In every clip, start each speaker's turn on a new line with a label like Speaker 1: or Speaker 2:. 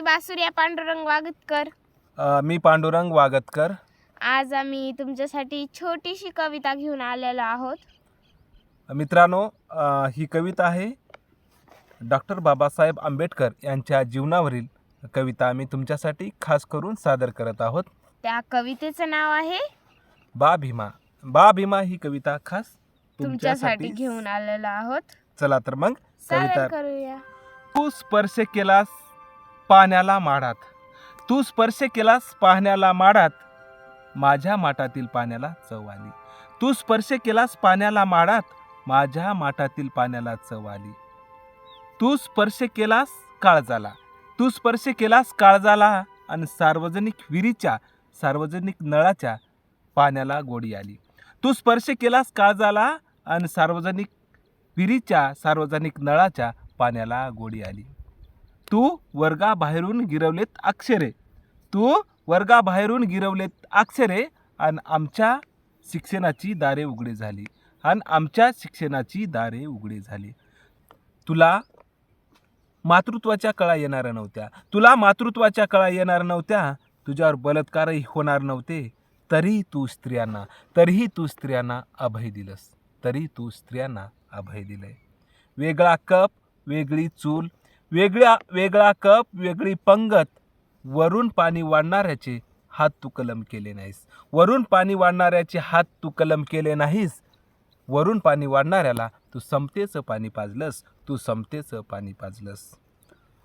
Speaker 1: बासुर्या पांडुरंग वागतकर.
Speaker 2: अ, मी पांडुरंग वागतकर.
Speaker 1: आज आम्ही तुमच्यासाठी छोटीशी कविता घेऊन आलेलो आहोत.
Speaker 2: मित्रांनो अ, ही कविता आहे डॉक्टर बाबासाहेब आंबेडकर यांच्या जीवनावरील कविता. आम्ही तुमच्यासाठी खास करून सादर करत आहोत.
Speaker 1: त्या कवितेचं नाव आहे
Speaker 2: बा भीमा. बा भीमा ही कविता खास
Speaker 1: तुमच्यासाठी घेऊन आलेलो आहोत.
Speaker 2: चला तर मग
Speaker 1: सादर
Speaker 2: कविता
Speaker 1: करूया.
Speaker 2: तू स्पर्श केलास पाण्याला माडात. तू स्पर्श केलास पाहण्याला माडात. माझ्या माठातील पाण्याला चव आली. तू स्पर्श केलास पाण्याला माडात. माझ्या माठातील पाण्याला चव आली. तू स्पर्श केलास काळजाला. तू स्पर्श केलास काळजाला आणि सार्वजनिक विहिरीच्या सार्वजनिक नळाच्या पाण्याला गोडी आली. तू स्पर्श केलास काळजाला आणि सार्वजनिक विहिरीच्या सार्वजनिक नळाच्या पाण्याला गोडी आली. तू वर्गाबाहेरून गिरवलेत अक्षरे. तू वर्गाबाहेरून गिरवलेत अक्षरे आणि आमच्या शिक्षणाची दारे उघडे झाली. आणि आमच्या शिक्षणाची दारे उघडे झाली. तुला मातृत्वाच्या कळा येणाऱ्या नव्हत्या. तुला मातृत्वाच्या कळा येणार नव्हत्या. तुझ्यावर बलात्कारही होणार नव्हते. तरी तू स्त्रियांना तरीही तू स्त्रियांना अभय दिलंस. तरी तू स्त्रियांना अभय दिलंय. वेगळा कप वेगळी चूल वेगळ्या वेगळा कप वेगळी पंगत. वरून पाणी वाढणाऱ्याचे हात तू कलम केले नाहीस. वरून पाणी वाढणाऱ्याचे हात तू कलम केले नाहीस. वरून पाणी वाढणाऱ्याला तू समतेचं पाणी पाजलंस. तू समतेचं पाणी पाजलंस.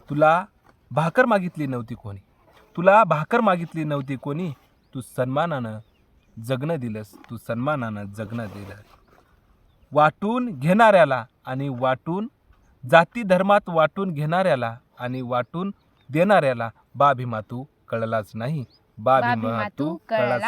Speaker 2: तुला भाकर मागितली नव्हती कोणी. तुला भाकर मागितली नव्हती कोणी. तू सन्मानानं जगणं दिलंस. तू सन्मानानं जगणं दिलं. वाटून घेणाऱ्याला आणि वाटून जाती धर्मात वाटून घेणाऱ्याला आणि वाटून देणाऱ्याला बा भीमा तू कळलाच नाही. बा भीमा तू
Speaker 1: कळलाच